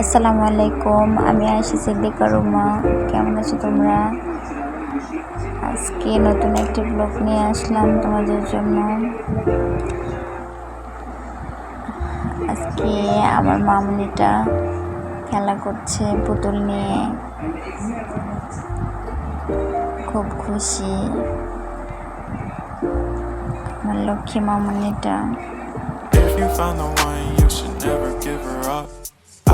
আসসালামু আলাইকুম, আমি আয়সা সিদ্দিকা রুমা। কেমন আছো তোমরা? আজকে নতুন একটি ব্লগ নিয়ে আসলাম তোমাদের জন্য। আজকে আমার মামনিটা খেলা করছে, পুতুল নিয়ে। খুব খুশি। আমার লক্ষ্মী মামনিটা.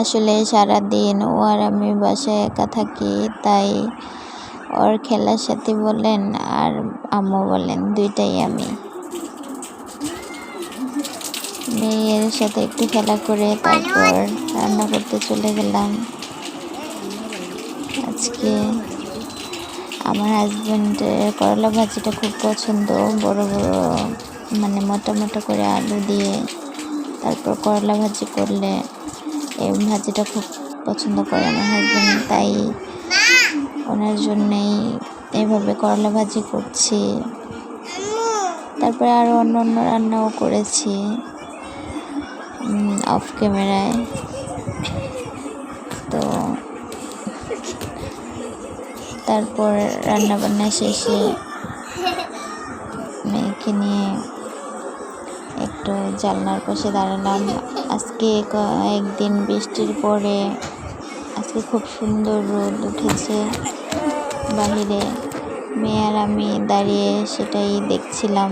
আসলে সারাদিন ও আর আমি বাসায় একা থাকি, তাই ওর খেলার সাথে বলেন আর আম্মু বলেন দুইটাই আমি। মেয়ের সাথে একটু খেলা করে তারপর রান্না করতে চলে গেলাম। আজকে আমার হাজব্যান্ডের করলা ভাজিটা খুব পছন্দ, বড় বড় মানে মোটা মোটা করে আলু দিয়ে তারপর করলা ভাজি করলে এই ভাজিটা খুব পছন্দ করে আমার হাজব্যান্ড তাই ওনার জন্যেই এভাবে করলা ভাজি করছি। তারপরে আরও অন্য অন্য রান্নাও করেছি অফ ক্যামেরায় তো তারপর রান্না বান্না শেষে মেয়েকে নিয়ে জানলার পাশে দাঁড়ালাম। আজকে একদিন বৃষ্টির পরে আজকে খুব সুন্দর রোদ উঠেছে। বাহিরে মেয়ে আর আমি দাঁড়িয়ে সেটাই দেখছিলাম।